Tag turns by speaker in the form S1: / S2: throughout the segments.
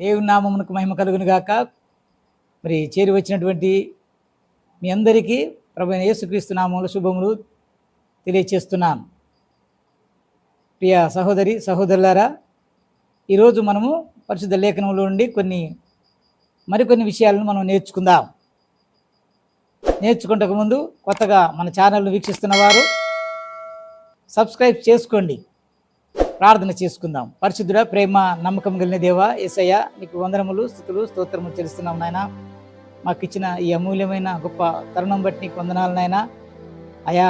S1: దేవుని నామమునకు మహిమ కలుగును గాక. మరి చేరి వచ్చినటువంటి మీ అందరికీ ప్రభు యేసుక్రీస్తు నామములు శుభములు తెలియచేస్తున్నాను. ప్రియ సహోదరి సహోదరులారా ఈరోజు మనము పరిశుద్ధ లేఖనంలో నుండి కొన్ని మరికొన్ని విషయాలను మనం నేర్చుకుందాం. నేర్చుకుంటకు ముందు కొత్తగా మన ఛానల్ను వీక్షిస్తున్న వారు సబ్స్క్రైబ్ చేసుకోండి. ప్రార్థన చేసుకుందాం. పరిశుద్ధుడ ప్రేమ నమ్మకం కలిగిన దేవ ఏసయ్య నీకు వందనములు స్థుతులు స్తోత్రములు చెల్లిస్తున్నాం నాయన. మాకు ఇచ్చిన ఈ అమూల్యమైన గొప్ప తరుణం బట్టి నీకు వందనాలు నాయన. అయా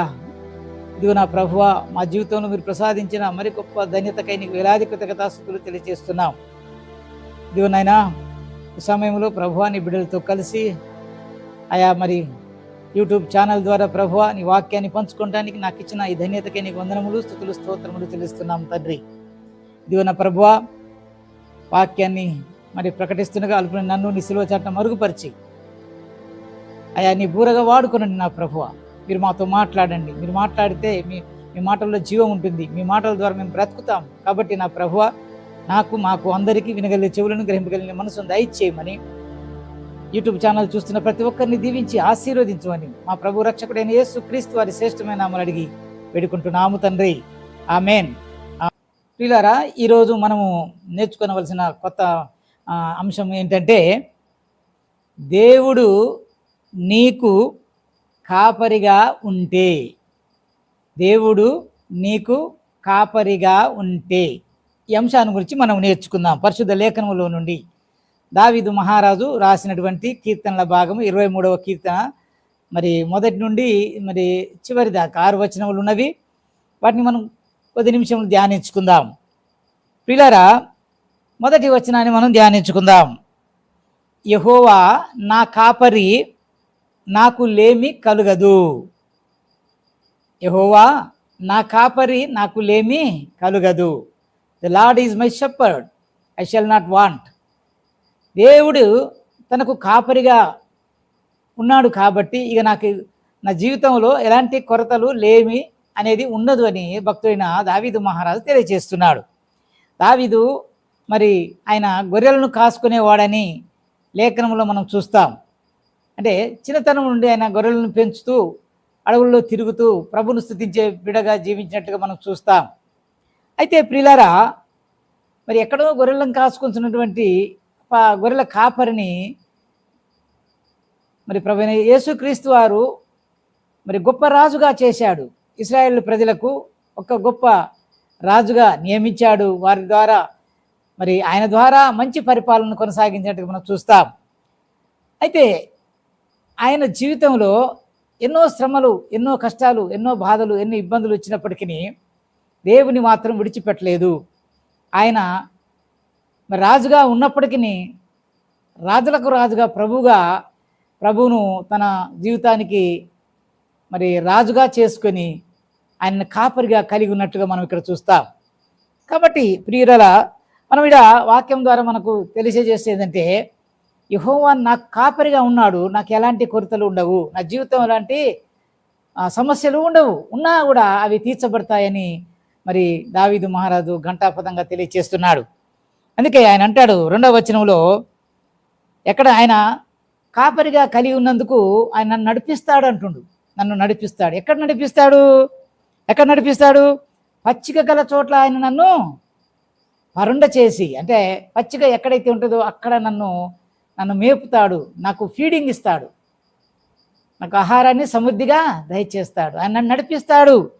S1: ఇదిగో నా ప్రభువ మా జీవితంలో మీరు ప్రసాదించిన మరి గొప్ప ధన్యతకై నీకు వేలాది కృతజ్ఞతాస్థుతులు తెలియజేస్తున్నాం. ఇదిగో నాయన ఈ సమయంలో ప్రభువా నీ బిడ్డలతో కలిసి ఆయా మరి యూట్యూబ్ ఛానల్ ద్వారా ప్రభువ నీ వాక్యాన్ని పంచుకోవడానికి నాకు ఇచ్చిన ఈ ధన్యతకే నీకు వందనములు స్థుతులు స్తోత్రములు తెలుస్తున్నాం తండ్రి. ఇదిగో నా ప్రభువ వాక్యాన్ని మరి ప్రకటిస్తుండగా అల్పుని నన్ను నీ సిలువ చట్టం మరుగుపరిచి అయా నీ బూరగా వాడుకునండి నా ప్రభువ మీరు మాతో మాట్లాడండి. మీరు మాట్లాడితే మీ మీ మాటల్లో జీవం ఉంటుంది. మీ మాటల ద్వారా మేము బ్రతుకుతాం. కాబట్టి నా ప్రభువ నాకు మాకు అందరికీ వినగలిగే చెవులను గ్రహింపగలిగిన మనసును దయచేయమని యూట్యూబ్ ఛానల్ చూస్తున్న ప్రతి ఒక్కరిని దీవించి ఆశీర్వదించమని మా ప్రభు రక్షకుడైన యేసు క్రీస్తు వారి శ్రేష్టమైన నామలు అడిగి వేడుకుంటున్నాము తండ్రి. ఆమెన్. ప్రియులారా ఈరోజు మనము నేర్చుకోవలసిన కొత్త అంశం ఏంటంటే దేవుడు నీకు కాపరిగా ఉంటే. దేవుడు నీకు కాపరిగా ఉంటే. ఈ అంశాన్ని గురించి మనం నేర్చుకుందాం. పరిశుద్ధ లేఖనములో నుండి దావీదు మహారాజు రాసినటువంటి కీర్తనల భాగం ఇరవై మూడవ కీర్తన. మరి మొదటి నుండి మరి చివరి దాకా ఆరు వచనములు ఉన్నవి. వాటిని మనం కొద్ది నిమిషములు ధ్యానించుకుందాం. పిల్లరా మొదటి వచనాన్ని మనం ధ్యానించుకుందాం. యహోవా నా కాపరి నాకు లేమి కలుగదు. యహోవా నా కాపరి నాకు లేమి కలుగదు. The lord is my shepherd I shall not want దేవుడు తనకు కాపరిగా ఉన్నాడు కాబట్టి ఇక నాకు నా జీవితంలో ఎలాంటి కొరతలు లేమి అనేది ఉండదు అని భక్తుడైన దావీదు మహారాజు తెలియజేస్తున్నాడు. దావీదు మరి ఆయన గొర్రెలను కాసుకునేవాడని లేఖనంలో మనం చూస్తాం. అంటే చిన్నతనం నుండి ఆయన గొర్రెలను పెంచుతూ అడవుల్లో తిరుగుతూ ప్రభును స్థుతించే బిడగా జీవించినట్టుగా మనం చూస్తాం. అయితే ప్రిలారా మరి ఎక్కడో గొర్రెలను కాసుకుంటున్నటువంటి గొర్రెల కాపరిని మరి ప్రభు యేసుక్రీస్తు వారు మరి గొప్ప రాజుగా చేశాడు. ఇస్రాయేల్ ప్రజలకు ఒక గొప్ప రాజుగా నియమించాడు. వారి ద్వారా మరి ఆయన ద్వారా మంచి పరిపాలన కొనసాగించినట్టు మనం చూస్తాం. అయితే ఆయన జీవితంలో ఎన్నో శ్రమలు ఎన్నో కష్టాలు ఎన్నో బాధలు ఎన్నో ఇబ్బందులు వచ్చినప్పటికీ దేవుని మాత్రం విడిచిపెట్టలేదు. ఆయన మరి రాజుగా ఉన్నప్పటికీ రాజులకు రాజుగా ప్రభుగా ప్రభువును తన జీవితానికి మరి రాజుగా చేసుకొని ఆయన కాపరిగా కలిగి ఉన్నట్టుగా మనం ఇక్కడ చూస్తాం. కాబట్టి ప్రియురల మనం ఇక్కడ వాక్యం ద్వారా మనకు తెలియజేసేది ఏంటంటే యహోవా నాకు కాపరిగా ఉన్నాడు నాకు ఎలాంటి కొరతలు ఉండవు నా జీవితం ఎలాంటి సమస్యలు ఉండవు ఉన్నా కూడా అవి తీర్చబడతాయని మరి దావీదు మహారాజు ఘంటాపదంగా తెలియచేస్తున్నాడు అందుకే ఆయన అంటాడు రెండవ వచనంలో ఎక్కడ ఆయన కాపరిగా కలిగి ఉన్నందుకు ఆయన నన్ను నడిపిస్తాడు అంటుండు. నన్ను నడిపిస్తాడు. ఎక్కడ నడిపిస్తాడు? ఎక్కడ నడిపిస్తాడు? పచ్చిక గల చోట్ల ఆయన నన్ను పరుండ చేసి అంటే పచ్చిక ఎక్కడైతే ఉంటుందో అక్కడ నన్ను నన్ను మేపుతాడు. నాకు ఫీడింగ్ ఇస్తాడు. నాకు ఆహారాన్ని సమృద్ధిగా దయచేస్తాడు. ఆయన నన్ను నడిపిస్తాడు.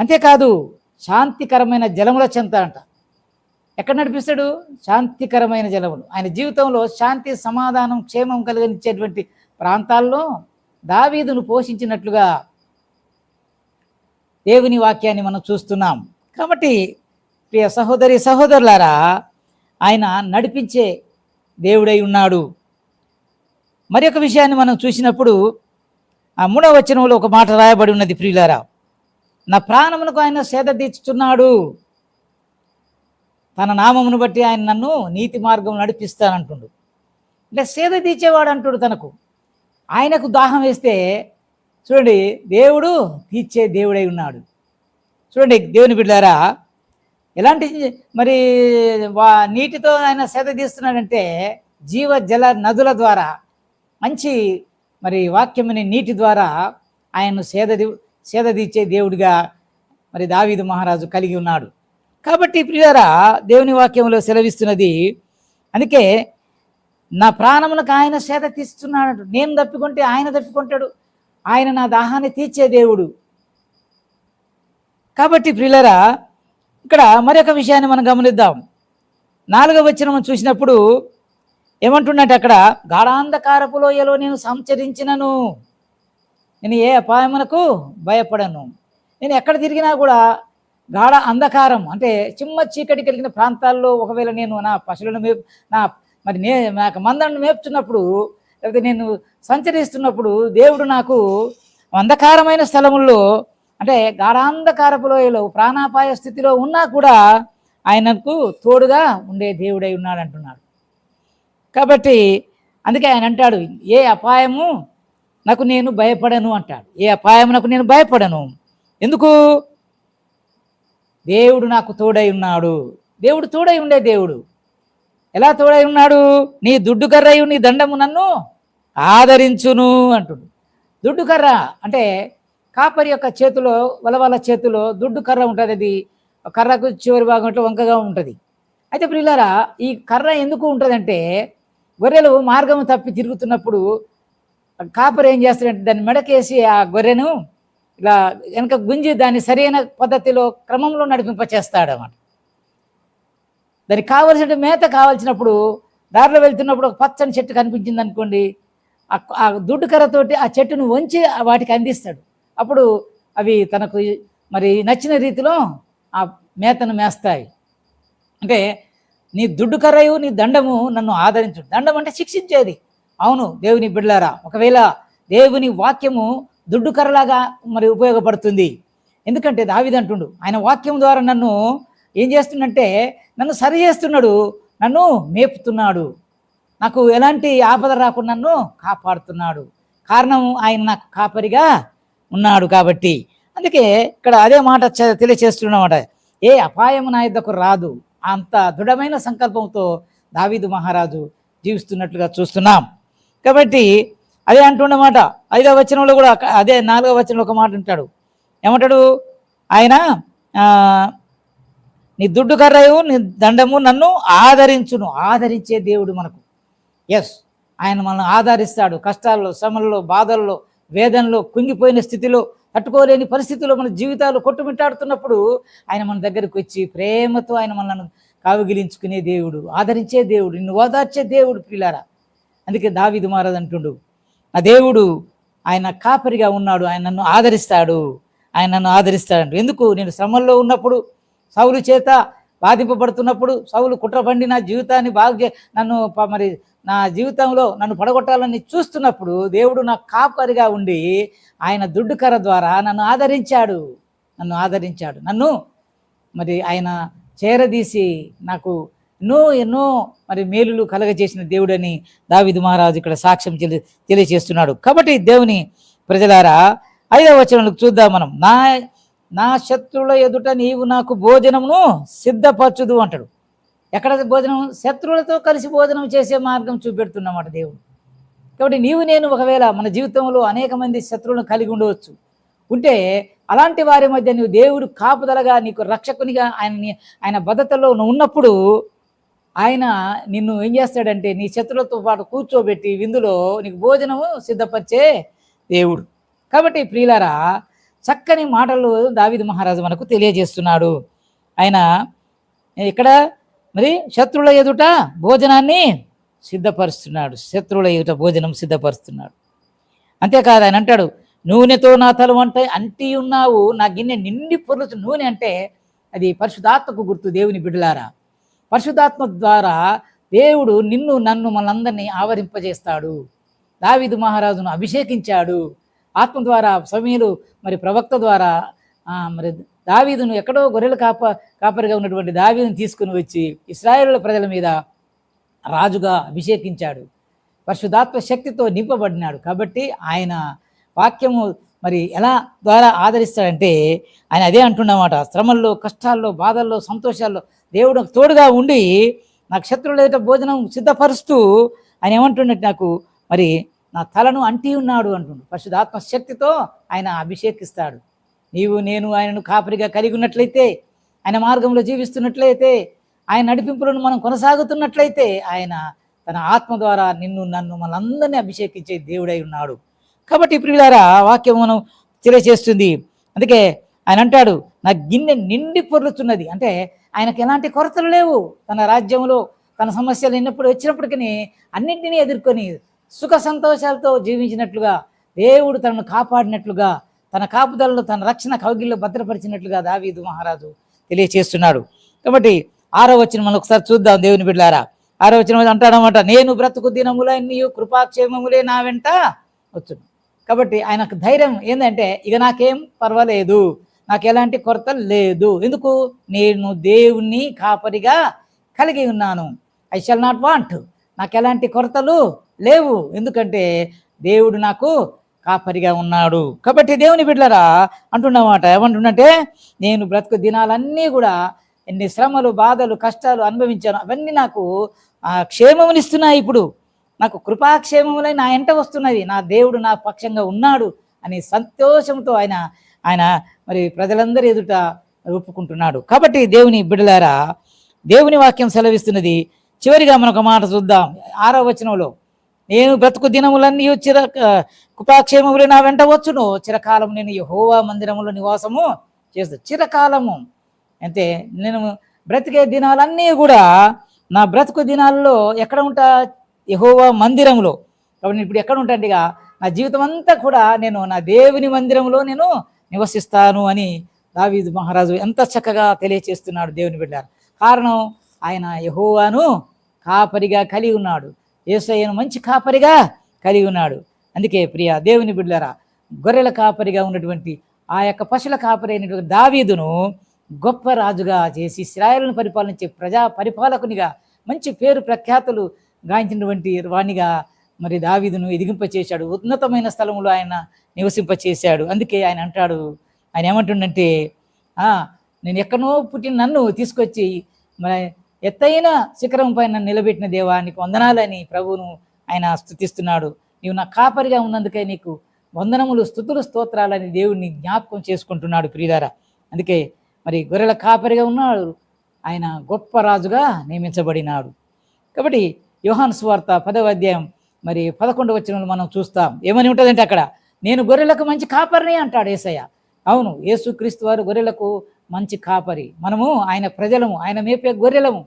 S1: అంతేకాదు శాంతికరమైన జలముల చెంత అంట. ఎక్కడ నడిపిస్తాడు? శాంతికరమైన జలములు. ఆయన జీవితంలో శాంతి సమాధానం క్షేమం కలిగించేటువంటి ప్రాంతాల్లో దావీదును పోషించినట్లుగా దేవుని వాక్యాన్ని మనం చూస్తున్నాం. కాబట్టి ప్రియ సహోదరి సహోదరులారా ఆయన నడిపించే దేవుడై ఉన్నాడు. మరి ఒక విషయాన్ని మనం చూసినప్పుడు ఆ మూడవ వచనంలో ఒక మాట రాయబడి ఉన్నది ప్రియులారా. నా ప్రాణమునకు ఆయన సేద తీర్చుచున్నాడు. తన నామమును బట్టి ఆయన నన్ను నీతి మార్గం నడిపిస్తానంటుండు. అంటే సేద తీర్చేవాడు అంటుడు తనకు. ఆయనకు దాహం వేస్తే చూడండి దేవుడు తీర్చే దేవుడై ఉన్నాడు. చూడండి దేవుని బిడ్డారా ఎలాంటి మరి వా నీటితో ఆయన సేద తీస్తున్నాడంటే జీవ జల నదుల ద్వారా మంచి మరి వాక్యమని నీటి ద్వారా ఆయన్ను సేద సేద తీర్చే దేవుడిగా మరి దావీదు మహారాజు కలిగి ఉన్నాడు. కాబట్టి ప్రియారా దేవుని వాక్యంలో సెలవిస్తున్నది అందుకే నా ప్రాణములకు ఆయన సేద తీస్తున్నాడు నేను తప్పికొంటే ఆయన తప్పికొంటాడు. ఆయన నా దాహాన్ని తీర్చే దేవుడు. కాబట్టి ప్రియులరా ఇక్కడ మరొక విషయాన్ని మనం గమనిద్దాం. నాలుగవ వచనం చూసినప్పుడు ఏమంటున్నట్టు అక్కడ గాఢాంధకారపు లోయలో నేను సంచరించినను. నేను ఏ అపాయమునకు భయపడను. నేను ఎక్కడ తిరిగినా కూడా గాఢ అంధకారం. అంటే చిమ్మ చీకటి కలిగిన ప్రాంతాల్లో ఒకవేళ నేను నా పశువులను మేపు నా మరి నే నాకు మందను మేపుతున్నప్పుడు లేకపోతే నేను సంచరిస్తున్నప్పుడు దేవుడు నాకు అంధకారమైన స్థలముల్లో అంటే గాఢాంధకారపు లోయలో ప్రాణాపాయ స్థితిలో ఉన్నా కూడా ఆయనకు తోడుగా ఉండే దేవుడై ఉన్నాడు అంటున్నాడు కాబట్టి అందుకే ఆయన అంటాడు ఏ అపాయము నాకు నేను భయపడను అంటాడు. ఏ అపాయమునకు నేను భయపడను? ఎందుకు? దేవుడు నాకు తోడై ఉన్నాడు. దేవుడు తోడై ఉండే దేవుడు. ఎలా తోడై ఉన్నాడు? నీ దుడ్డు కర్రయు నీ దండము నన్ను ఆదరించును అంటుడు. దుడ్డు కర్ర అంటే కాపరి యొక్క చేతిలో వలవల చేతిలో దుడ్డు కర్ర ఉంటుంది అది. కర్రకు చివరి భాగంలో వంకగా ఉంటుంది. అయితే ప్రియులారా ఈ కర్ర ఎందుకు ఉంటుందంటే గొర్రెలు మార్గం తప్పి తిరుగుతున్నప్పుడు కాపరి ఏం చేస్తాడంటే దాన్ని మెడకేసి ఆ గొర్రెను ఇలా వెనక గుంజి దాన్ని సరైన పద్ధతిలో క్రమంలో నడిపింపచేస్తాడు అన్నమాట దానికి కావలసిన మేత కావాల్సినప్పుడు దారిలో వెళ్తున్నప్పుడు ఒక పచ్చని చెట్టు కనిపించింది అనుకోండి ఆ ఆ దుడ్డు కర్రతోటి ఆ చెట్టును వంచి వాటికి అందిస్తాడు. అప్పుడు అవి తనకు మరి నచ్చిన రీతిలో ఆ మేతను మేస్తాయి. అంటే నీ దుడ్డు కర్రయు నీ దండము నన్ను ఆదరించు. దండం అంటే శిక్షించేది. అవును దేవుని బిడ్డలారా ఒకవేళ దేవుని వాక్యము దుడ్డు కర్రలాగా మరి ఉపయోగపడుతుంది. ఎందుకంటే దావిదంటుండు ఆయన వాక్యం ద్వారా నన్ను ఏం చేస్తుండంటే నన్ను సరి చేస్తున్నాడు నన్ను మేపుతున్నాడు. నాకు ఎలాంటి ఆపద రాకుండా నన్ను కాపాడుతున్నాడు. కారణం ఆయన నాకు కాపరిగా ఉన్నాడు కాబట్టి. అందుకే ఇక్కడ అదే మాట తెలియచేస్తున్నమాట. ఏ అపాయం నా యుద్ధకు రాదు. అంత దృఢమైన సంకల్పంతో దావీదు మహారాజు జీవిస్తున్నట్లుగా చూస్తున్నాం. కాబట్టి అదే అంటున్నమాట ఐదవ వచనంలో కూడా అదే నాలుగవ వచనంలో ఒక మాట ఉంటాడు. ఏమంటాడు? ఆయన నీ దుడ్డు కర్రయు నీ దండము నన్ను ఆదరించును. ఆదరించే దేవుడు మనకు. ఎస్ ఆయన మనల్ని ఆదరిస్తాడు. కష్టాల్లో శ్రమల్లో బాధల్లో వేదనలో కుంగిపోయిన స్థితిలో తట్టుకోలేని పరిస్థితుల్లో మన జీవితాలు కొట్టుమిట్టాడుతున్నప్పుడు ఆయన మన దగ్గరికి వచ్చి ప్రేమతో ఆయన మనల్ని కావిగిలించుకునే దేవుడు ఆదరించే దేవుడు నిన్ను ఓదార్చే దేవుడు పిల్లారా అందుకే దావిది మహారాజ్ అంటుండు నా దేవుడు ఆయన కాపరిగా ఉన్నాడు ఆయన నన్ను ఆదరిస్తాడు ఆయన నన్ను ఆదరిస్తాడు ఎందుకు? నేను శ్రమల్లో ఉన్నప్పుడు సౌలు చేత బాధింపబడుతున్నప్పుడు సౌలు కుట్రబండి నా జీవితాన్ని బాగు నన్ను ప- మరి నా జీవితంలో నన్ను పడగొట్టాలని చూస్తున్నప్పుడు దేవుడు నా కాపరిగా ఉండి ఆయన దుడ్డు కర ద్వారా నన్ను ఆదరించాడు నన్ను ఆదరించాడు. నన్ను మరి ఆయన చేరదీసి నాకు ఎన్నో ఎన్నో మరి మేలులు కలగజేసిన దేవుడని దావిదు మహారాజు ఇక్కడ సాక్ష్యం తెలి తెలియచేస్తున్నాడు కాబట్టి దేవుని ప్రజలారా ఐదవ వచనంలో చూద్దాం మనం. నా నా శత్రువుల ఎదుట నీవు నాకు భోజనమును సిద్ధపరచుదు అంటాడు. ఎక్కడ భోజనం? శత్రువులతో కలిసి భోజనం చేసే మార్గం చూపెడుతున్నమాట దేవుడు. కాబట్టి నీవు నేను ఒకవేళ మన జీవితంలో అనేక మంది శత్రువులను కలిగి ఉండవచ్చు. ఉంటే అలాంటి వారి మధ్య నువ్వు దేవుడు కాపుదలగా నీకు రక్షకునిగా ఆయన ఆయన భద్రతలో నువ్వు ఉన్నప్పుడు ఆయన నిన్ను ఏం చేస్తాడంటే నీ శత్రులతో పాటు కూర్చోబెట్టి విందులో నీకు భోజనము సిద్ధపరిచే దేవుడు. కాబట్టి ప్రియులరా చక్కని మాటలు దావిదు మహారాజు మనకు తెలియజేస్తున్నాడు. ఆయన ఇక్కడ మరి శత్రువుల ఎదుట భోజనాన్ని సిద్ధపరుస్తున్నాడు. శత్రువుల ఎదుట భోజనం సిద్ధపరుస్తున్నాడు. అంతేకాదు ఆయన అంటాడు నూనెతో నా తల వంట అంటి ఉన్నావు నా గిన్నె నిండి పొర్లుతు నూనె అంటే అది పరిశుధాత్మకు గుర్తు దేవుని బిడ్డలారా. పరిశుద్ధాత్మ ద్వారా దేవుడు నిన్ను నన్ను మనందరినీ ఆవరింపజేస్తాడు. దావీదు మహారాజును అభిషేకించాడు. ఆత్మ ద్వారా సమీలు మరి ప్రవక్త ద్వారా మరి దావీదును ఎక్కడో గొర్రెలు కాప కాపరిగా ఉన్నటువంటి దావీదును తీసుకుని వచ్చి ఇస్రాయేళ్ళ ప్రజల మీద రాజుగా అభిషేకించాడు. పరిశుధాత్మ శక్తితో నింపబడినాడు. కాబట్టి ఆయన వాక్యము మరి ఎలా ద్వారా ఆదరిస్తాడంటే ఆయన అదే అంటున్నమాట. శ్రమల్లో కష్టాల్లో బాధల్లో సంతోషాల్లో దేవుడు నాకు తోడుగా ఉండి నాకు శత్రువుల ఎదుట భోజనం సిద్ధపరుస్తూ ఆయన ఏమంటున్నట్టు నాకు మరి నా తలను అంటి ఉన్నాడు అంటుండు. పరిశుధాత్మ శక్తితో ఆయన అభిషేకిస్తాడు. నీవు నేను ఆయనను కాపరిగా కలిగి ఉన్నట్లయితే ఆయన మార్గంలో జీవిస్తున్నట్లయితే ఆయన నడిపింపులను మనం కొనసాగుతున్నట్లయితే ఆయన తన ఆత్మ ద్వారా నిన్ను నన్ను మనందరినీ అభిషేకించే దేవుడై ఉన్నాడు. కాబట్టి ప్రియులారా వాక్యం మనం తెలియచేస్తుంది అందుకే ఆయన అంటాడు నా గిన్నె నిండి పొర్లుతున్నది. అంటే ఆయనకు ఎలాంటి కొరతలు లేవు. తన రాజ్యంలో తన సమస్యలు ఎన్నప్పుడు వచ్చినప్పటికీ అన్నింటినీ ఎదుర్కొని సుఖ సంతోషాలతో జీవించినట్లుగా దేవుడు తనను కాపాడినట్లుగా తన కాపుదలలో తన రక్షణ కౌగిల్లో భద్రపరిచినట్లుగా దావీదు మహారాజు తెలియచేస్తున్నాడు. కాబట్టి ఆరో వచ్చిన మనం ఒకసారి చూద్దాం దేవుని బిడ్డారా. ఆరో వచ్చిన అంటాడనమాట నేను బ్రతుకు దినములన్నీ కృపాక్షేమములే నా వెంట వచ్చును. కాబట్టి ఆయనకు ధైర్యం ఏంటంటే ఇక నాకేం పర్వాలేదు. నాకు ఎలాంటి కొరత లేదు. ఎందుకు? నేను దేవుణ్ణి కాపరిగా కలిగి ఉన్నాను. ఐ షల్ నాట్ వాంట్ నాకు ఎలాంటి కొరతలు లేవు. ఎందుకంటే దేవుడు నాకు కాపరిగా ఉన్నాడు. కాబట్టి దేవుని బిడ్డలరా అంటున్నమాట ఏమంటుండంటే నేను బ్రతుకు దినాలన్నీ కూడా ఎన్ని శ్రమలు బాధలు కష్టాలు అనుభవించాను. అవన్నీ నాకు ఆ, క్షేమమునిస్తున్నాయి ఇప్పుడు. నాకు కృపాక్షేమములై నా ఎంట వస్తున్నది నా దేవుడు నా పక్షంగా ఉన్నాడు అని సంతోషంతో ఆయన ఆయన మరి ప్రజలందరి ఎదుట ఒప్పుకుంటున్నాడు. కాబట్టి దేవుని బిడ్డలారా దేవుని వాక్యం సెలవిస్తున్నది చివరిగా మనొక మాట చూద్దాం. ఆరో వచనంలో నేను బ్రతుకు దినములన్నీ చిర కృపాక్షేమములు నా వెంట వచ్చును. చిరకాలం నేను యహోవా మందిరములో నివాసము చేస్తాను చిరకాలము. అంటే నేను బ్రతికే దినాలన్నీ కూడా నా బ్రతుకు దినాల్లో ఎక్కడ ఉంటా? యహోవా మందిరంలో కాబట్టి ఇప్పుడు ఎక్కడ ఉంటాండి ఇక నా జీవితం అంతా కూడా నేను నా దేవుని మందిరంలో నేను నివసిస్తాను అని దావీదు మహారాజు ఎంత చక్కగా తెలియచేస్తున్నాడు దేవుని బిడ్డారు. కారణం ఆయన యహోవాను కాపరిగా కలిగి ఉన్నాడు. యేసయ్యను మంచి కాపరిగా కలిగి ఉన్నాడు. అందుకే ప్రియ దేవుని బిడ్డలారా గొర్రెల కాపరిగా ఉన్నటువంటి ఆ యొక్క పశుల కాపరి అయినటువంటి దావీదును గొప్ప రాజుగా చేసి ఇస్రాయేలును పరిపాలించే ప్రజా పరిపాలకునిగా మంచి పేరు ప్రఖ్యాతులు గాయించినటువంటి వాణిగా మరి దావిదును ఎదిగింపచేశాడు. ఉన్నతమైన స్థలంలో ఆయన నివసింపచేశాడు. అందుకే ఆయన అంటాడు ఆయన ఏమంటుండంటే నేను ఎక్కడో పుట్టిన నన్ను తీసుకొచ్చి మరి ఎత్తైన శిఖరం పైన నిలబెట్టిన దేవా నీకు వందనాలని ప్రభువును ఆయన స్థుతిస్తున్నాడు. నీవు నా కాపరిగా ఉన్నందుకే నీకు వందనములు స్థుతులు స్తోత్రాలని దేవుడిని జ్ఞాపకం చేసుకుంటున్నాడు ప్రియులారా. అందుకే మరి గొర్రెల కాపరిగా ఉన్నాడు. ఆయన గొప్ప రాజుగా నియమించబడినాడు. కాబట్టి యోహాన్ స్వార్త పదవ అధ్యాయం మరి పదకొండు వచనంలో మనం చూస్తాం. ఏమని ఉంటుందంటే అక్కడ నేను గొర్రెలకు మంచి కాపరిని అంటాడు ఏసయ్య. అవును యేసుక్రీస్తు వారు గొర్రెలకు మంచి కాపరి. మనము ఆయన ప్రజలము ఆయన మేపే గొర్రెలము.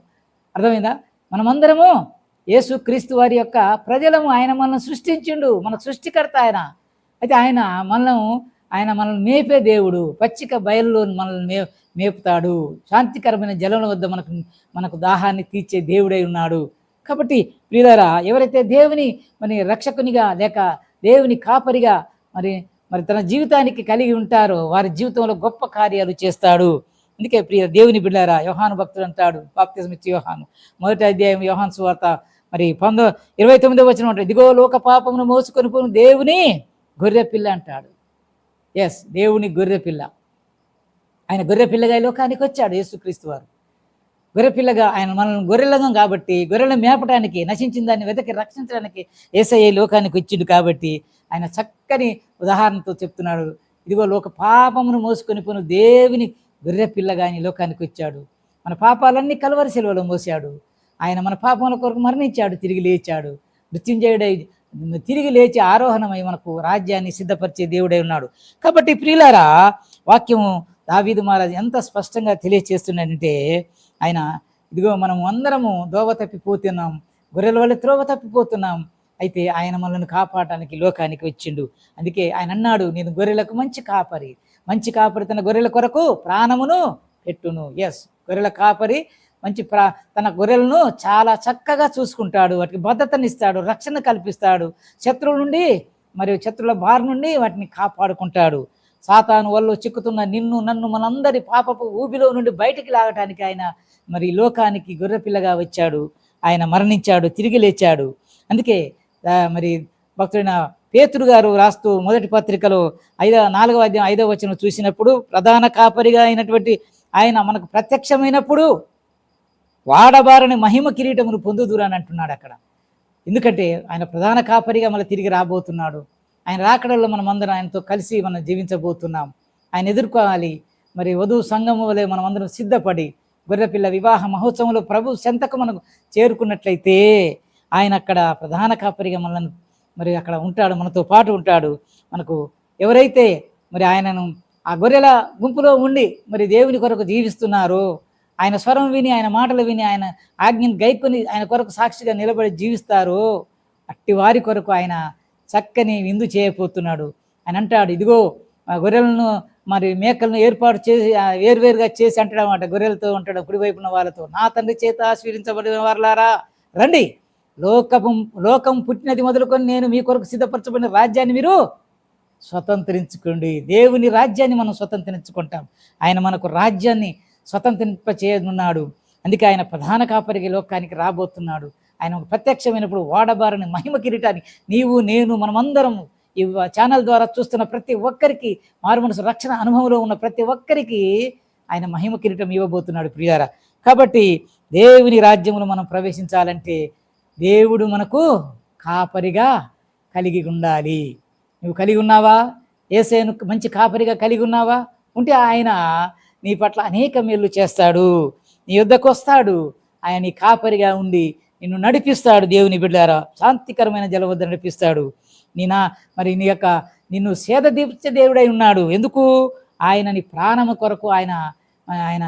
S1: అర్థమైందా? మనమందరము యేసుక్రీస్తు వారి యొక్క ప్రజలము. ఆయన మనల్ని సృష్టించిండు మన సృష్టికర్త ఆయన. అయితే ఆయన మనము ఆయన మనల్ని మేపే దేవుడు. పచ్చిక బయల్లో మనల్ని మే మేపుతాడు. శాంతికరమైన జలం వద్ద మనకు మనకు దాహాన్ని తీర్చే దేవుడై ఉన్నాడు. కాబట్టి ప్రియులారా ఎవరైతే దేవుని మరి రక్షకునిగా లేక దేవుని కాపరిగా మరి మరి తన జీవితానికి కలిగి ఉంటారో వారి జీవితంలో గొప్ప కార్యాలు చేస్తాడు. అందుకే ప్రియ దేవుని బిడ్డారా యోహాను భక్తుడు అంటాడు బాప్తిజమిచ్చి యోహాను. మొదటి అధ్యాయం యోహాన్ సువార్త మరి పంతొ ఇరవై తొమ్మిదో వచ్చిన ఉంటుంది ఇదిగో లోక పాపమును మోసుకొని పోను దేవుని గొర్రె పిల్ల అంటాడు. ఎస్ దేవుని గొర్రె పిల్ల. ఆయన గొర్రె పిల్లగా ఈ లోకానికి వచ్చాడు యేసుక్రీస్తు వారు. గొర్రె పిల్లగా ఆయన మనల్ని గొర్రెలం కాబట్టి గొర్రెలను మేపడానికి నశించిన దాన్ని వెతకి రక్షించడానికి ఏసఐ లోకానికి వచ్చిండు కాబట్టి ఆయన చక్కని ఉదాహరణతో చెప్తున్నాడు. ఇదిగో లోక పాపమును మోసుకొని పోను దేవుని గొర్రెపిల్లగా ఆయన లోకానికి వచ్చాడు. మన పాపాలన్నీ కలవరి సెలవులో మోసాడు. ఆయన మన పాపముల కొరకు మరణించాడు తిరిగి లేచాడు. మృత్యుంజయుడై తిరిగి లేచి ఆరోహణమై మనకు రాజ్యాన్ని సిద్ధపరిచే దేవుడై ఉన్నాడు. కాబట్టి ప్రియులారా వాక్యము దావీదు మహారాజు ఎంత స్పష్టంగా తెలియచేస్తున్నాడంటే ఆయన ఇదిగో మనం అందరము దోవ తప్పిపోతున్నాం గొర్రెల వల్ల త్రోవ తప్పిపోతున్నాం. అయితే ఆయన మనల్ని కాపాడటానికి లోకానికి వచ్చిండు. అందుకే ఆయన అన్నాడు నేను గొర్రెలకు మంచి కాపరి. మంచి కాపరి తన గొర్రెల కొరకు ప్రాణమును పెట్టును. ఎస్ గొర్రెల కాపరి మంచి ప్రా తన గొర్రెలను చాలా చక్కగా చూసుకుంటాడు. వాటికి భద్రతనిస్తాడు రక్షణ కల్పిస్తాడు. శత్రువుల నుండి మరియు శత్రువుల బారి నుండి వాటిని కాపాడుకుంటాడు. సాతాను వల్ల చిక్కుతున్న నిన్ను నన్ను మనందరి పాపపు ఊబిలో నుండి బయటికి లాగటానికి ఆయన మరి లోకానికి గొర్రెపిల్లగా వచ్చాడు. ఆయన మరణించాడు తిరిగి లేచాడు. అందుకే మరి భక్తుడైన పేతురు గారు రాస్తూ మొదటి పత్రికలో ఐదో నాలుగవ అధ్యాయం ఐదవ వచనం చూసినప్పుడు ప్రధాన కాపరిగా అయినటువంటి ఆయన మనకు ప్రత్యక్షమైనప్పుడు వాడబారని మహిమ కిరీటమును పొందుదురని అంటున్నాడు అక్కడ. ఎందుకంటే ఆయన ప్రధాన కాపరిగా మళ్ళీ తిరిగి రాబోతున్నాడు. ఆయన రాకడల్లో మనం అందరం ఆయనతో కలిసి మనం జీవించబోతున్నాం. ఆయన ఎదుర్కోవాలి. మరి వధువు సంఘము వలె మనం అందరం సిద్ధపడి గొర్రెపిల్ల వివాహ మహోత్సవంలో ప్రభు చెంతకు మనకు చేరుకున్నట్లయితే ఆయన అక్కడ ప్రధాన కాపరిగా మనల్ని మరి అక్కడ ఉంటాడు మనతో పాటు ఉంటాడు. మనకు ఎవరైతే మరి ఆయనను ఆ గొర్రెల గుంపులో ఉండి మరి దేవుని కొరకు జీవిస్తున్నారో ఆయన స్వరం విని ఆయన మాటలు విని ఆయన ఆజ్ఞను గైకొని ఆయన కొరకు సాక్షిగా నిలబడి జీవిస్తారో అట్టి వారి కొరకు ఆయన చక్కని విందు చేయబోతున్నాడు. ఆయన అంటాడు ఇదిగో గొర్రెలను మరి మేకలను ఏర్పాటు చేసి వేరువేరుగా చేసి అంటాడు గొర్రెలతో ఉంటాడు కుడివైపున వాళ్ళతో. నా తండ్రి చేత ఆశీర్వించబడిన వారలారా రండి. లోకం లోకం పుట్టినది మొదలుకొని నేను మీ కొరకు సిద్ధపరచబడిన రాజ్యాన్ని మీరు స్వతంత్రించుకోండి. దేవుని రాజ్యాన్ని మనం స్వతంత్రించుకుంటాం. ఆయన మనకు రాజ్యాన్ని స్వతంత్రింప చేయనున్నాడు అందుకే ఆయన ప్రధాన కాపరికి లోకానికి రాబోతున్నాడు. ఆయన ఒక ప్రత్యక్షమైనప్పుడు వాడబారని మహిమ కిరీటాన్ని నీవు నేను మనమందరం ఈ ఛానల్ ద్వారా చూస్తున్న ప్రతి ఒక్కరికి మారుమనసు రక్షణ అనుభవంలో ఉన్న ప్రతి ఒక్కరికి ఆయన మహిమ కిరీటం ఇవ్వబోతున్నాడు ప్రియారా కాబట్టి దేవుని రాజ్యమును మనం ప్రవేశించాలంటే దేవుడు మనకు కాపరిగా కలిగి ఉండాలి. నువ్వు కలిగి ఉన్నావా? ఏసేను మంచి కాపరిగా కలిగి ఉన్నావా? ఉంటే ఆయన నీ పట్ల అనేక మేలు చేస్తాడు. నీ యుద్ధకు వస్తాడు. ఆయన నీ కాపరిగా ఉండి నిన్ను నడిపిస్తాడు దేవుని బిడ్డారా. శాంతికరమైన జలవద్ద నడిపిస్తాడు. నీనా మరి నీ యొక్క నిన్ను సేద దీపించే దేవుడై ఉన్నాడు. ఎందుకు? ఆయన నీ ప్రాణము కొరకు ఆయన ఆయన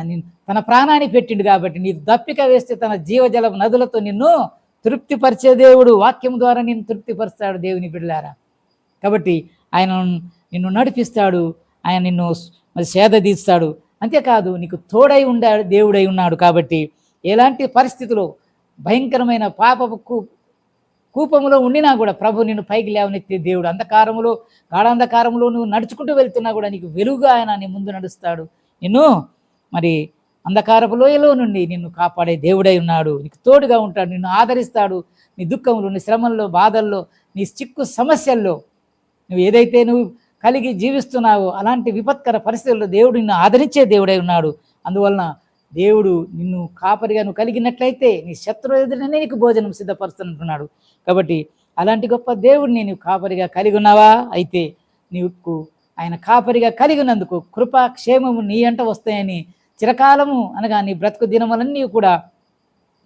S1: తన ప్రాణాన్ని పెట్టిండు కాబట్టి నీ దప్పిక వేస్తే తన జీవజల నదులతో నిన్ను తృప్తిపరిచే దేవుడు వాక్యం ద్వారా నిన్ను తృప్తిపరుస్తాడు దేవుని బిడ్డలారా. కాబట్టి ఆయన నిన్ను నడిపిస్తాడు ఆయన నిన్ను మరి సేద తీస్తాడు. అంతేకాదు నీకు తోడై ఉండాడు దేవుడై ఉన్నాడు కాబట్టి ఎలాంటి పరిస్థితులు భయంకరమైన పాపపు కూపంలో ఉండినా కూడా ప్రభు నిన్ను పైకి లేవనెత్తే దేవుడు. అంధకారములో గాఢాంధకారంలో నువ్వు నడుచుకుంటూ వెళ్తున్నా కూడా నీకు వెలుగుగా ఆయన నీ ముందు నడుస్తాడు. నిన్ను మరి అంధకారపు లోయలో నుండి నిన్ను కాపాడే దేవుడై ఉన్నాడు. నీకు తోడుగా ఉంటాడు. నిన్ను ఆదరిస్తాడు. నీ దుఃఖంలో నీ శ్రమల్లో బాధల్లో నీ చిక్కు సమస్యల్లో నువ్వు ఏదైతే నువ్వు కలిగి జీవిస్తున్నావో అలాంటి విపత్కర పరిస్థితుల్లో దేవుడు నిన్ను ఆదరించే దేవుడై ఉన్నాడు. అందువలన దేవుడు నిన్ను కాపరిగా నువ్వు కలిగినట్లయితే నీ శత్రువు ఎదురనే నీకు భోజనం సిద్ధపరుస్తున్నట్టున్నాడు. కాబట్టి అలాంటి గొప్ప దేవుడిని నీవు కాపరిగా కలిగి ఉన్నావా? అయితే నీకు ఆయన కాపరిగా కలిగినందుకు ఉన్నందుకు కృప క్షేమము నీ అంట వస్తాయని చిరకాలము అనగా నీ బ్రతుకు దినములన్నీ కూడా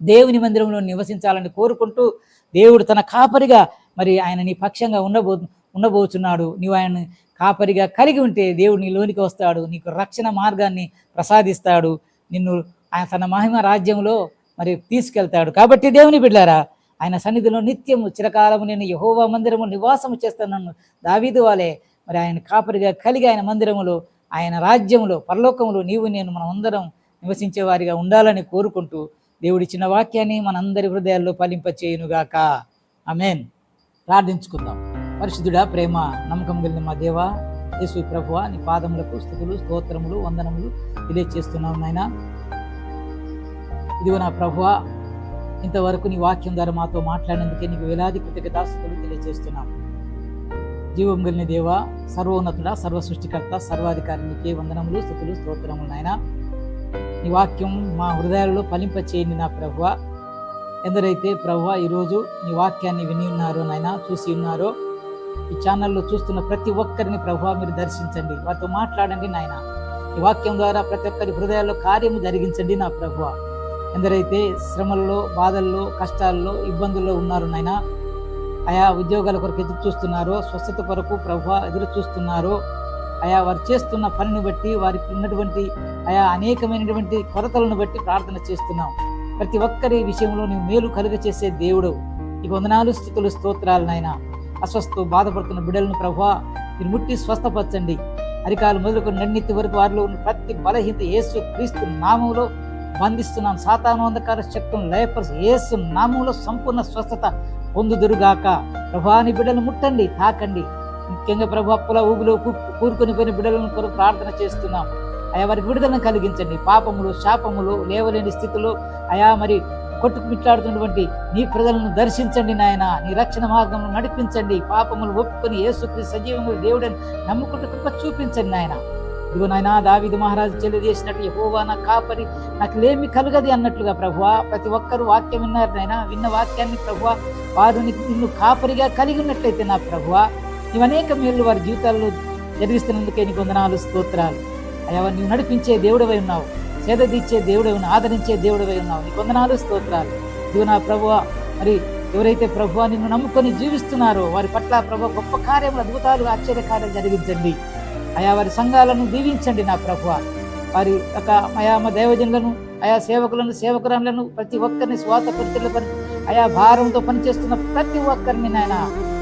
S1: దేవుని మందిరంలో నివసించాలని కోరుకుంటూ దేవుడు తన కాపరిగా మరి ఆయన నీ పక్షంగా ఉండబో ఉండబోచున్నాడు. నీవు ఆయన కాపరిగా కలిగి ఉంటే దేవుడు నీ లోనికి వస్తాడు. నీకు రక్షణ మార్గాన్ని ప్రసాదిస్తాడు. నిన్ను ఆయన తన మహిమ రాజ్యంలో మరి తీసుకెళ్తాడు. కాబట్టి దేవుని బిడ్డారా ఆయన సన్నిధిలో నిత్యము చిరకాలము నేను యహోవా మందిరము నివాసము చేస్తానన్ను దావీదు వాలే మరి ఆయన కాపరిగా కలిగి ఆయన మందిరములో ఆయన రాజ్యములో పరలోకములు నీవు నేను మనం అందరం నివసించే వారిగా ఉండాలని కోరుకుంటూ దేవుడిచ్చిన వాక్యాన్ని మనందరి హృదయాల్లో ఫలింపచేయునుగాక ఆమెన్. ప్రార్థించుకుందాం. పరిశుద్ధుడా ప్రేమ నమ్మకం కలిగిన మా దేవా యేసు ప్రభువ నీ పాదములకు స్థుతులు స్తోత్రములు వందనములు తెలియచేస్తున్నాను నాయన. ఇదిగో నా ప్రభువ ఇంతవరకు నీ వాక్యం ద్వారా మాతో మాట్లాడినందుకే నీకు వేలాది కృతజ్ఞతాస్తుతులు తెలియజేస్తున్నాం జీవం కలిగిన దేవ సర్వోన్నతుడ సర్వ సృష్టికర్త సర్వాధికారి నీకే వందనములు స్థుతులు స్తోత్రములు నాయన. నీ వాక్యం మా హృదయాలలో ఫలింపచేయండి నా ప్రభువ. ఎందరైతే ప్రభువ ఈరోజు నీ వాక్యాన్ని విని ఉన్నారో నాయన చూసి ఉన్నారో ఈ ఛానల్లో చూస్తున్న ప్రతి ఒక్కరిని ప్రభువ మీరు దర్శించండి. వారితో మాట్లాడండి నాయన. ఈ వాక్యం ద్వారా ప్రతి ఒక్కరి హృదయాల్లో కార్యము జరిగించండి నా ప్రభువ ఎందరైతే శ్రమల్లో బాధల్లో కష్టాల్లో ఇబ్బందుల్లో ఉన్నారు నాయన ఆయా ఉద్యోగాల కొరకు ఎదురు చూస్తున్నారో స్వస్థత కొరకు ప్రభు ఎదురు చూస్తున్నారో ఆయా వారు చేస్తున్న పనిని బట్టి వారికి ఉన్నటువంటి ఆయా అనేకమైనటువంటి కొరతలను బట్టి ప్రార్థన చేస్తున్నాం. ప్రతి ఒక్కరి విషయంలో నీవు మేలు కలుగ చేసే దేవుడు. ఈ వందనాలు స్థుతులు స్తోత్రాలు నాయన. అస్వస్థ బాధపడుతున్న బిడ్డలను ప్రభు మీరు ముట్టి స్వస్థపరచండి. అరికాలు మొదలుకొని నన్నెత్తి వరకు వారిలో ఉన్న ప్రతి బలహీనత యేసు క్రీస్తు నామంలో బంధిస్తున్నాను. సాతాను అంధకార శక్తులను లయపరిచి యేసు నామంలో సంపూర్ణ స్వస్థత పొందుదురుగాక. ప్రభాని బిడ్డలు ముట్టండి తాకండి. ముఖ్యంగా ప్రభు అప్పుల ఊబిలో కూరుకొని పోయిన బిడ్డలను కొరకు ప్రార్థన చేస్తున్నాం. అయా వారికి విడుదలను కలిగించండి. పాపములు శాపములు లేవలేని స్థితిలో అయా మరి కొట్టుకుమిట్లాడుతున్నటువంటి నీ ప్రజలను దర్శించండి నాయన. నీ రక్షణ మార్గంలో నడిపించండి. పాపములు ఒప్పుకొని ఏసుకుని సజీవములు దేవుడని నమ్ముకుంటూ కృప చూపించండి నాయన. ఇదిగో నాయన దావిదు మహారాజు తెలియజేసినట్టు యహోవా నా కాపరి నాకు లేమి కలుగది అన్నట్లుగా ప్రభువా ప్రతి ఒక్కరు వాక్యం విన్నారు నాయన. విన్న వాక్యాన్ని ప్రభువా వారు నిన్ను కాపరిగా కలిగి ఉన్నట్లయితే నా ప్రభువా. నీవు అనేక మేలు వారి జీవితాల్లో జరిగిస్తున్నందుకే నీకు వందనాలు స్తోత్రాలు. అయ్యా నీవు నడిపించే దేవుడవై ఉన్నావు. సేద తీర్చే దేవుడై ఉన్నావు ఆదరించే దేవుడవై ఉన్నావు. నీకు వందనాలు స్తోత్రాలు. ఇదిగో నా ప్రభువ మరి ఎవరైతే ప్రభు నిన్ను నమ్ముకొని జీవిస్తున్నారో వారి పట్ల ప్రభు గొప్ప కార్యములు అద్భుతాలు ఆశ్చర్య కార్యాలు జరిగించండి. అయా వారి సంఘాలను దీవించండి నా ప్రభువ. వారి యొక్క మయామ దైవజనులను ఆయా సేవకులను సేవకురాలను ప్రతి ఒక్కరిని స్వాత పరిచయలు పని ఆయా భారంతో పనిచేస్తున్న ప్రతి ఒక్కరిని నాయన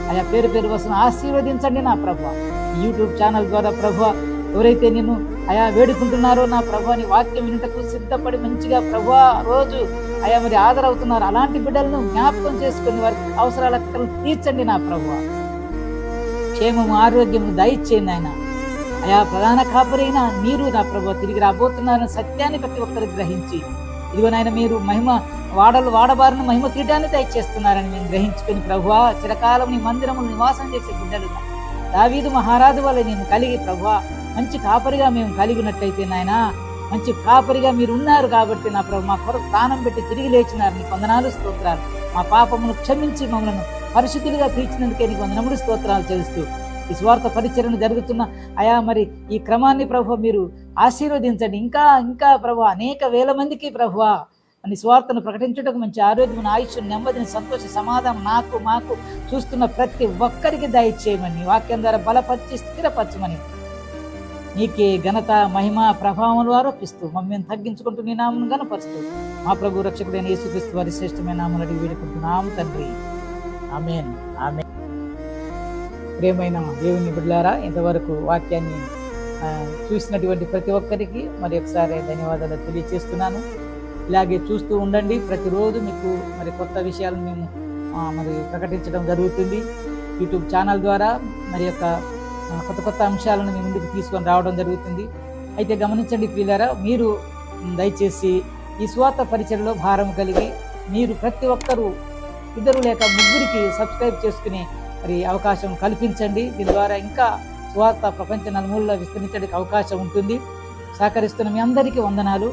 S1: ఆయా పేరు పేరు వస్తున్న ఆశీర్వదించండి నా ప్రభు యూట్యూబ్ ఛానల్ ద్వారా ప్రభు ఎవరైతే నేను అయా వేడుకుంటున్నారు నా ప్రభు నీ వాక్యం వినుటకు సిద్ధపడి మంచిగా ప్రభు రోజు అయా మరి ఆదరవుతున్నారు అలాంటి బిడ్డలను జ్ఞాపకం చేసుకుని వారి అవసరాల తీర్చండి నా ప్రభు. క్షేమము ఆరోగ్యము దయచేయండి ఆయన. అయా ప్రధాన కాపరైన మీరు నా ప్రభు తిరిగి రాబోతున్నారని సత్యాన్ని ప్రతి ఒక్కరు గ్రహించి ఇదిగో నాయన మీరు మహిమ వాడలు వాడబారిన మహిమ కిరీటాన్ని దయచేస్తున్నారని మేము గ్రహించుకుని ప్రభువా చిరకాలం నీ మందిరములు నివాసం చేసే బిడ్డలుగా దావీదు మహారాజు వల్ల నేను కలిగి ప్రభువా మంచి కాపరిగా మేము కలిగి ఉన్నట్టయితే నాయన మంచి కాపరిగా మీరు ఉన్నారు కాబట్టి నా ప్రభు మా కొరకు స్థానం పెట్టి తిరిగి లేచినారు. నీ వందనాలు స్తోత్రాలు. మా పాపమును క్షమించి మమ్మల్ని పరిశుద్ధులుగా తీర్చినందుకే నీకు వందనముడు స్తోత్రాలు చేస్తూ ఈ స్వార్థ పరిచరణ జరుగుతున్న అయా మరి ఈ క్రమాన్ని ప్రభు మీరు ఆశీర్వదించండి. ఇంకా ఇంకా ప్రభు అనేక వేల మందికి ప్రభు అని స్వార్థను మంచి ఆరోగ్యం ఆయుష్ నెమ్మదిని సంతోష సమాధానం నాకు మాకు చూస్తున్న ప్రతి ఒక్కరికి దయచేయమని వాక్యం ద్వారా బలపరిచి స్థిరపరచమని నీకే ఘనత మహిమ ప్రభావములు ఆరోపిస్తూ మమ్మల్ని తగ్గించుకుంటూ నీ నామను గనపరుస్తూ మా ప్రభు రక్షకుడైన యేసుక్రీస్తు వారి శ్రేష్టమైన నామను అడిగి వేడుకుంటున్నాము తండ్రి. ఆమెన్. ఆమె ప్రేమైన దేవుని బిడ్డారా ఇంతవరకు వాక్యాన్ని చూసినటువంటి ప్రతి ఒక్కరికి మరి ఒకసారి ధన్యవాదాలు తెలియజేస్తున్నాను ఇలాగే చూస్తూ ఉండండి. ప్రతిరోజు మీకు మరి కొత్త విషయాలు మేము మరి ప్రకటించడం జరుగుతుంది. యూట్యూబ్ ఛానల్ ద్వారా మరి యొక్క కొత్త కొత్త అంశాలను మీ ముందుకు తీసుకొని రావడం జరుగుతుంది. అయితే గమనించండి ప్రియులారా మీరు దయచేసి ఈ స్వార్థ పరిచయలో భారం కలిగి మీరు ప్రతి ఒక్కరూ ఇద్దరు లేక ముగ్గురికి సబ్స్క్రైబ్ చేసుకునే మరి అవకాశం కల్పించండి. దీని ద్వారా ఇంకా స్వార్థ ప్రపంచ నలుమూలలో విస్తరించడానికి అవకాశం ఉంటుంది. సహకరిస్తున్న మీ అందరికీ వందనాలు.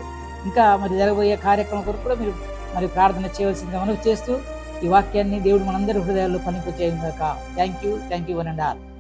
S1: ఇంకా మరి జరగబోయే కార్యక్రమం కొరకు కూడా మీరు మరి ప్రార్థన చేయవలసిందిగా మనవి చేస్తూ ఈ వాక్యాన్ని దేవుడు మనందరి హృదయాల్లో పనికొచ్చేయగాక thank you thank you one and all